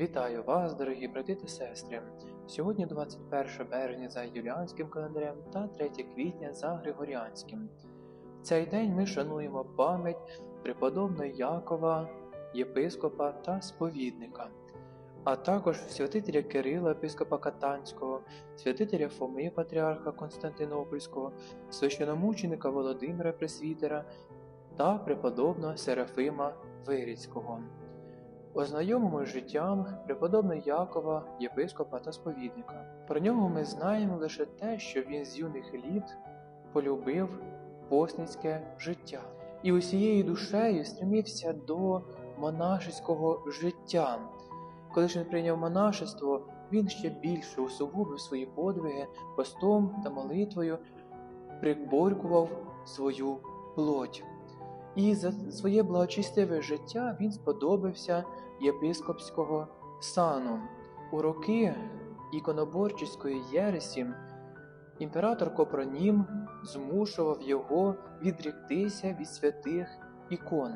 Вітаю вас, дорогі брати та сестри. Сьогодні 21 березня за юліанським календарем та 3 квітня за Григоріанським. В цей день ми шануємо пам'ять преподобного Якова, єпископа та сповідника, а також святителя Кирила, епископа Катанського, святителя Фоми, патріарха Константинопольського, священомученика Володимира Пресвітера та преподобного Серафима Виріцького. Ознайомимо з життям преподобного Якова, єпископа та сповідника. Про нього ми знаємо лише те, що він з юних літ полюбив посницьке життя і усією душею стремився до монашеського життя. Коли ж він прийняв монашество, він ще більше усугубив свої подвиги постом та молитвою, приборкував свою плоть. І за своє благочестиве життя він сподобався єпископського сану. У роки іконоборчої єресі імператор Копронім змушував його відріктися від святих ікон,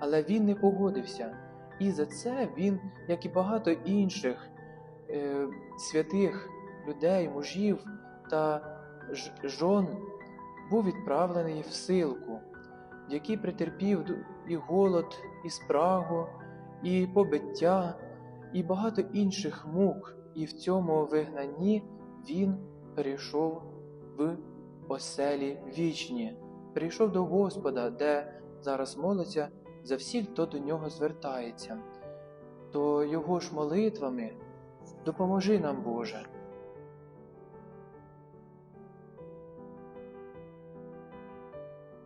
але він не погодився, і за це він, як і багато інших е, святих людей, мужів та жон, був відправлений в силку який претерпів і голод, і спрагу, і побиття, і багато інших мук, і в цьому вигнанні він перейшов в оселі вічні, прийшов до Господа, де зараз молиться за всіх, хто до нього звертається. То його ж молитвами допоможи нам, Боже.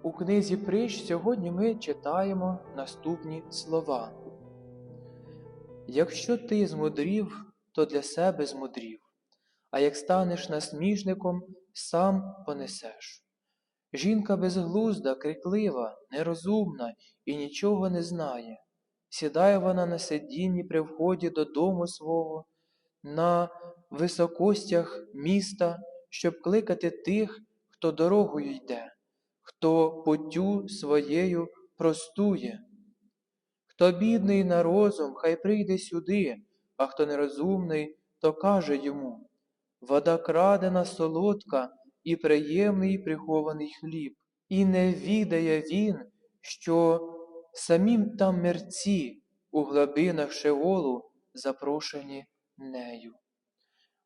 У книзі Притч сьогодні ми читаємо наступні слова. Якщо ти змудрів, то для себе змудрів, а як станеш насмішником, сам понесеш. Жінка безглузда, криклива, нерозумна і нічого не знає. Сідає вона на сидінні при вході додому свого, на високостях міста, щоб кликати тих, хто дорогою йде хто путю своєю простує. Хто бідний на розум, хай прийде сюди, а хто нерозумний, то каже йому вода крадена солодка і приємний прихований хліб, і не відає він, що самім там мерці у глибинах Шеолу запрошені нею.